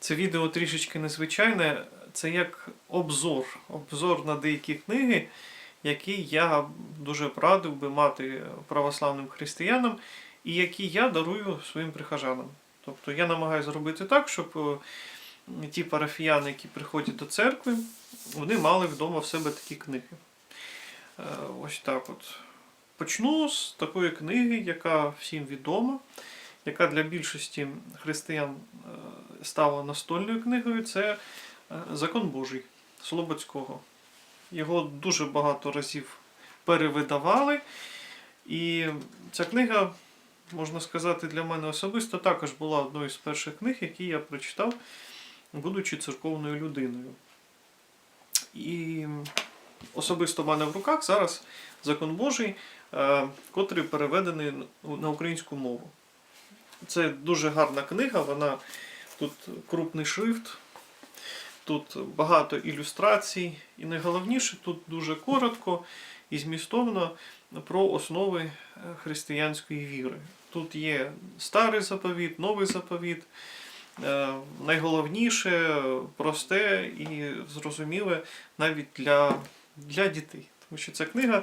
Це відео трішечки незвичайне. Це як обзор. Обзор на деякі книги, які я дуже б радив би мати православним християнам, і які я дарую своїм прихожанам. Тобто я намагаюся зробити так, щоб е, ті парафіяни, які приходять до церкви, вони мали вдома в себе такі книги. Е, Ось так от. Почну з такої книги, яка всім відома, яка для більшості християн е, стала настольною книгою. Це е, Закон Божий Слободського. Його дуже багато разів перевидавали. І ця книга, можна сказати, для мене особисто також була одною з перших книг, які я прочитав, будучи церковною людиною. І особисто в мене в руках зараз закон Божий, е, котрий переведений на українську мову. Це дуже гарна книга, вона тут крупний шрифт, тут багато ілюстрацій, і найголовніше, тут дуже коротко і змістовно про основи е, християнської віри. Тут є старий заповіт, новий заповіт. Е, Найголовніше, просте і зрозуміле навіть для, для дітей. Тому що ця книга,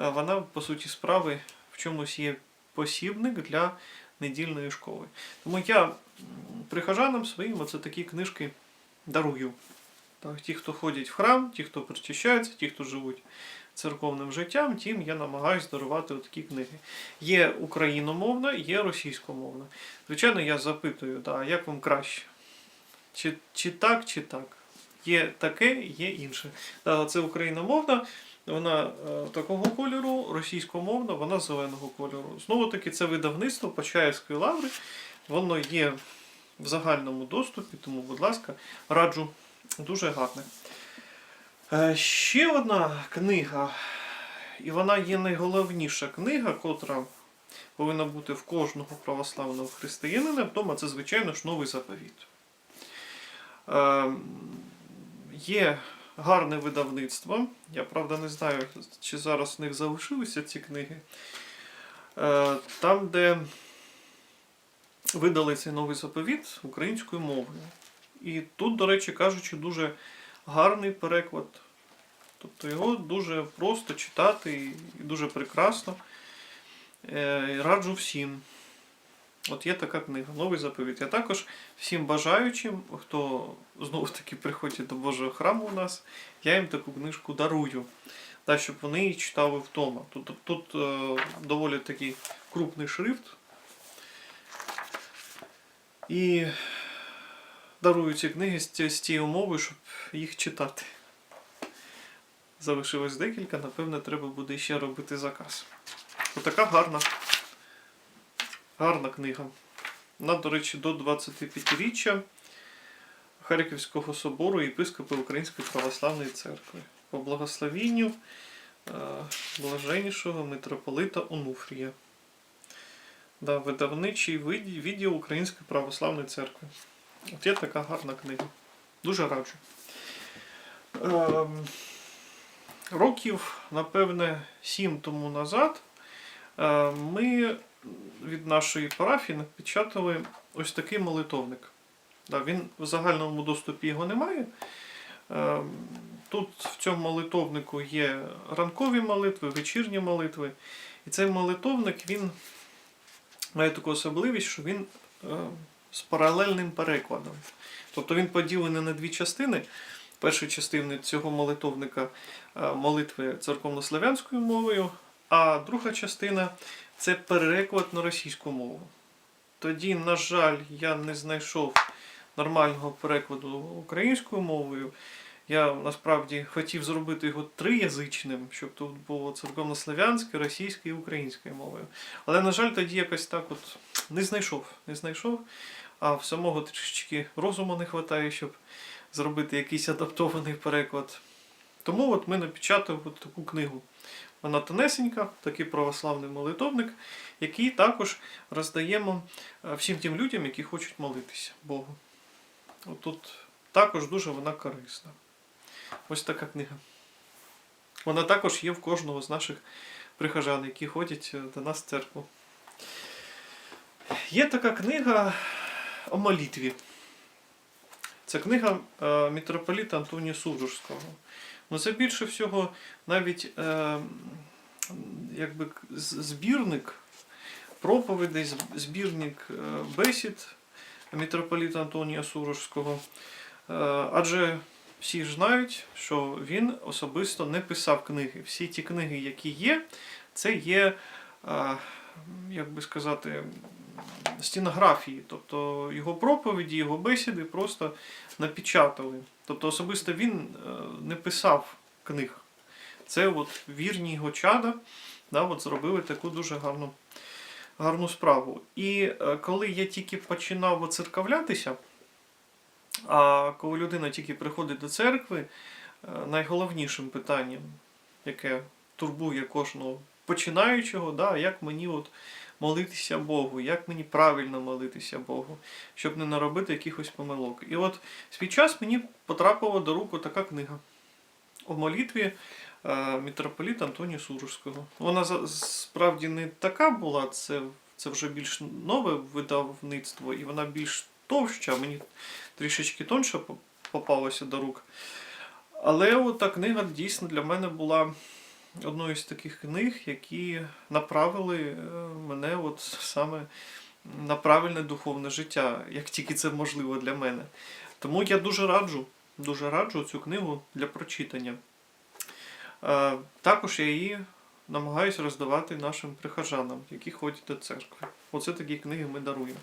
е, вона, по суті, справи в чомусь є посібник для недільної школи. Тому я прихожанам своїм оце такі книжки дарую. Так, ті, хто ходять в храм, ті, хто причащаються, ті, хто живуть церковним життям, тим я намагаюся дарувати такі книги. Є україномовна, є російськомовна. Звичайно, я запитую, да, як вам краще? Чи, чи так, чи так? Є таке, є інше. Да, це україномовна, вона е, такого кольору, російськомовна, вона зеленого кольору. Знову таки, це видавництво Почаївської лаври. Воно є в загальному доступі, тому, будь ласка, раджу дуже гарне. Е, Ще одна книга, і вона є найголовніша книга, котра повинна бути в кожного православного християнина вдома, це, звичайно ж, новий заповіт. Е, Є гарне видавництво. Я правда не знаю, чи зараз в них залишилися ці книги. Е, Там, де видали цей новий заповіт українською мовою. І тут, до речі, кажучи, дуже гарний переклад. Тобто його дуже просто читати і дуже прекрасно. Е, Раджу всім. От є така книга, новий заповіт. Я також всім бажаючим, хто знову таки приходить до Божого храму у нас, я їм таку книжку дарую, та, щоб вони її читали вдома. Тут, тут е, доволі такий крупний шрифт. І дарую ці книги з, з тією умовою, щоб їх читати. Залишилось декілька, напевне, треба буде ще робити заказ. Отака гарна, гарна книга. Вона, до речі, до 25-річчя Харківського собору єпископа Української православної церкви. По благословінню е, блаженнішого митрополита Онуфрія. Да, видавничий відділ відділ Української православної церкви. От є така гарна книга. Дуже раджу. Ем, років, напевне, сім тому назад е, ми від нашої парафії напечатали ось такий молитовник. Він в загальному доступі його немає. Ем, Тут в цьому молитовнику є ранкові молитви, вечірні молитви. І цей молитовник він має таку особливість, що він е, з паралельним перекладом. Тобто він поділений на дві частини. Перша частина цього молитовника е, молитви церковнослов'янською мовою, а друга частина це переклад на російську мову. Тоді, на жаль, я не знайшов нормального перекладу українською мовою. Я насправді хотів зробити його триязичним, щоб тут було церковнослов'янське, російське і українською мовою. Але, на жаль, тоді якось так от не знайшов. Не знайшов, а в самого трішечки розуму не вистачає, щоб зробити якийсь адаптований переклад. Тому от ми напечатали от таку книгу. Вона тонесенька, такий православний молитовник, який також роздаємо е, всім тим людям, які хочуть молитися Богу. Тут також дуже вона корисна. Ось така книга. Вона також є в кожного з наших прихожан, які ходять е, до нас в церкву. Є така книга о молитві. Це книга е, митрополіта Антонія Сурожського. Ну, це більше всього навіть е, якби збірник проповідей, збірник е, бесід митрополіта Антонія Сурожського. Е, адже всі ж знають, що він особисто не писав книги. Всі ті книги, які є, це є, е, як би сказати, стінографії. Тобто його проповіді, його бесіди просто напечатали. Тобто особисто він е, не писав книг. Це от вірні його чада да, от зробили таку дуже гарну, гарну справу. І е, коли я тільки починав оцеркавлятися, а коли людина тільки приходить до церкви, е, найголовнішим питанням, яке турбує кожного починаючого, да, як мені от молитися Богу, як мені правильно молитися Богу, щоб не наробити якихось помилок. І от свій час мені потрапила до рук така книга у молитві е, митрополіта Антонія Сурожського. Вона справді не така була, це, це вже більш нове видавництво, і вона більш товща, мені трішечки тоньше попалася до рук. Але та книга дійсно для мене була одною з таких книг, які направили е, мене от саме на правильне духовне життя, як тільки це можливо для мене. Тому я дуже раджу, дуже раджу цю книгу для прочитання. Е, Також я її намагаюся роздавати нашим прихожанам, які ходять до церкви. Оце такі книги ми даруємо.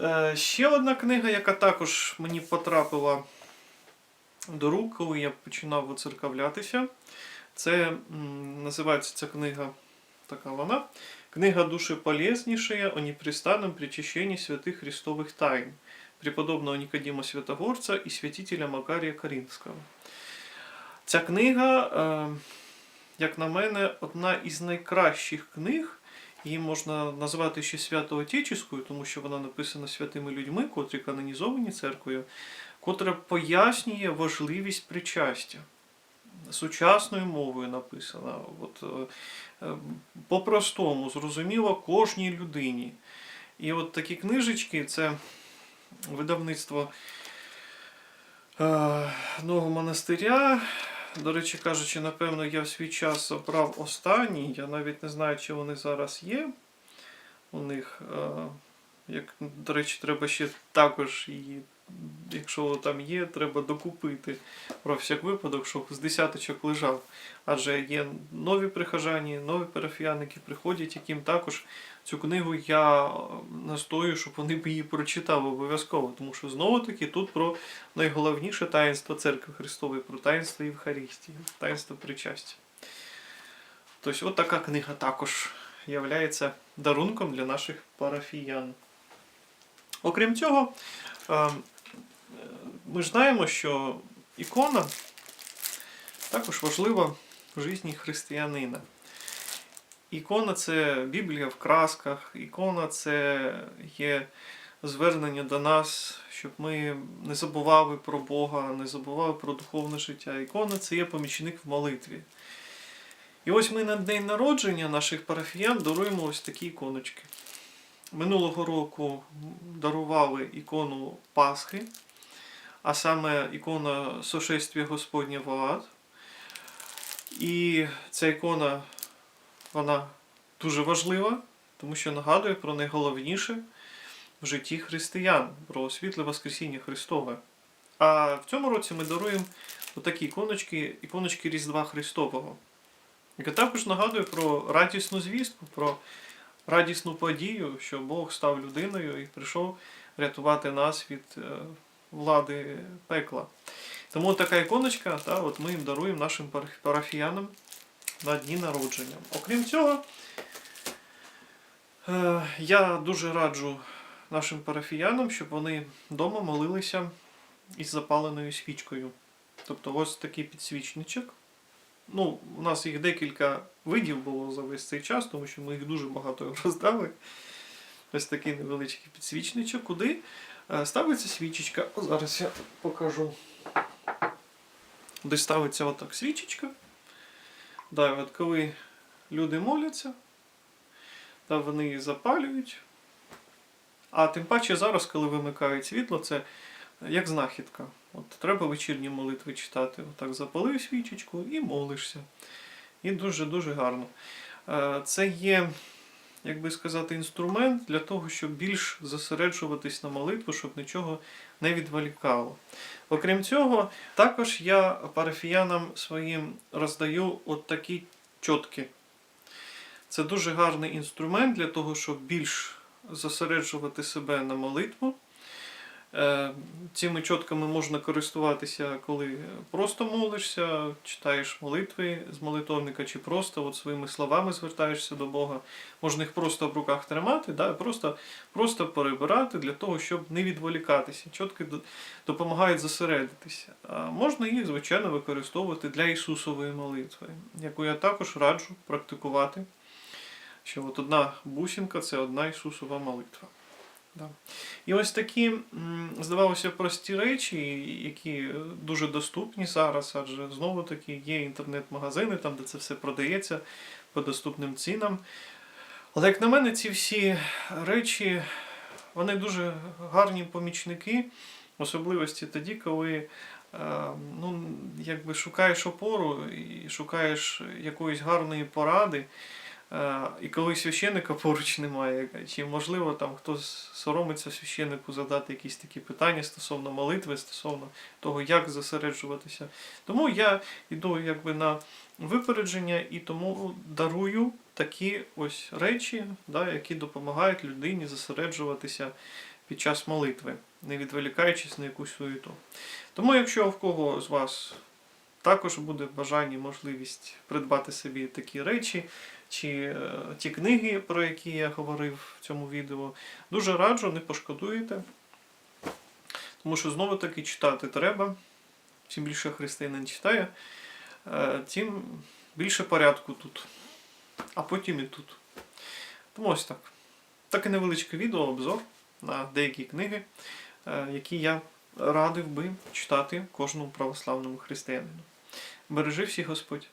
Е, Ще одна книга, яка також мені потрапила до рук, коли я починав оцеркавлятися. Це називається ця книга, така вона. Книга душеполезнейшая о непрестанном причащении святых христовых тайн преподобного Никодима Святогорца і святителя Макарія Каринського. Ця книга, е, як на мене, одна із найкращих книг. Її можна назвати ще свято-отеческою, тому що вона написана святими людьми, котрі канонізовані церквою, котра пояснює важливість причастя. Сучасною мовою написана. От, е, е, по-простому, зрозуміло кожній людині. І от такі книжечки це видавництво е, нового монастиря. До речі, кажучи, напевно, я в свій час обрав останній. Я навіть не знаю, чи вони зараз є у них. Як, до речі, треба ще також її, якщо там є, треба докупити про всяк випадок, щоб з десяточок лежав. Адже є нові прихожані, нові парафіяни, які приходять, яким також цю книгу я настою, щоб вони б її прочитали обов'язково. Тому що знову таки тут про найголовніше таїнство церкви Христової, про таїнство Євхаристії, таїнство причастя. Тобто, от така книга також є дарунком для наших парафіян. Окрім цього, е, ми ж знаємо, що ікона також важлива в житті християнина. Ікона це Біблія в красках, ікона це є звернення до нас, щоб ми не забували про Бога, не забували про духовне життя. Ікона це є помічник в молитві. І ось ми на день народження наших парафіян даруємо ось такі іконочки. Минулого року дарували ікону Пасхи, а саме ікона Сошествія Господня в Ад. І ця ікона вона дуже важлива, тому що нагадує про найголовніше в житті християн, про світле Воскресіння Христове. А в цьому році ми даруємо отакі іконочки, іконочки Різдва Христового, яка також нагадує про радісну звістку, про радісну подію, що Бог став людиною і прийшов рятувати нас від е, влади пекла. Тому така іконочка, та, от ми їм даруємо нашим парафіянам на дні народження. Окрім цього, е, я дуже раджу нашим парафіянам, щоб вони вдома молилися із запаленою свічкою. Тобто ось такий підсвічничок. Ну, у нас їх декілька видів було за весь цей час, тому що ми їх дуже багато роздали. Ось такий невеличкий підсвічничок, куди ставиться свічечка. О, зараз я покажу. Де ставиться отак свічечка. Да, от коли люди моляться, та вони її запалюють. А тим паче зараз, коли вимикають світло, це як знахідка. От треба вечірні молитви читати. Отак запалив свічечку і молишся. І дуже-дуже гарно. Е, Це є, як би сказати, інструмент для того, щоб більш зосереджуватись на молитву, щоб нічого не відволікало. Окрім цього, також я парафіянам своїм роздаю от такі чотки. Це дуже гарний інструмент для того, щоб більш зосереджувати себе на молитву. Е, Цими чотками можна користуватися, коли просто молишся, читаєш молитви з молитовника, чи просто от своїми словами звертаєшся до Бога. Можна їх просто в руках тримати, да, просто, просто перебирати для того, щоб не відволікатися. Чотки допомагають зосередитися. А можна їх, звичайно, використовувати для Ісусової молитви, яку я також раджу практикувати. Що от одна бусинка це одна Ісусова молитва. Да. І ось такі, здавалося, прості речі, які дуже доступні зараз, адже знову таки є інтернет-магазини, там, де це все продається по доступним цінам. Але як на мене, ці всі речі, вони дуже гарні помічники, особливості тоді, коли е, ну, якби шукаєш опору і шукаєш якоїсь гарної поради. Е, І коли священника поруч немає, чи можливо там хтось соромиться священнику задати якісь такі питання стосовно молитви, стосовно того, як зосереджуватися. Тому я йду якби на випередження і тому дарую такі ось речі, да, які допомагають людині зосереджуватися під час молитви, не відволікаючись на якусь суєту. Тому, якщо в кого з вас також буде бажання, можливість придбати собі такі речі, чи е, ті книги, про які я говорив в цьому відео, дуже раджу, не пошкодуєте. Тому що знову таки читати треба. Чим більше християнин читає, е, тим більше порядку тут. А потім і тут. Тому ось так. Таке невеличке відео, обзор на деякі книги, е, які я радив би читати кожному православному християнину. Бережи всіх Господь!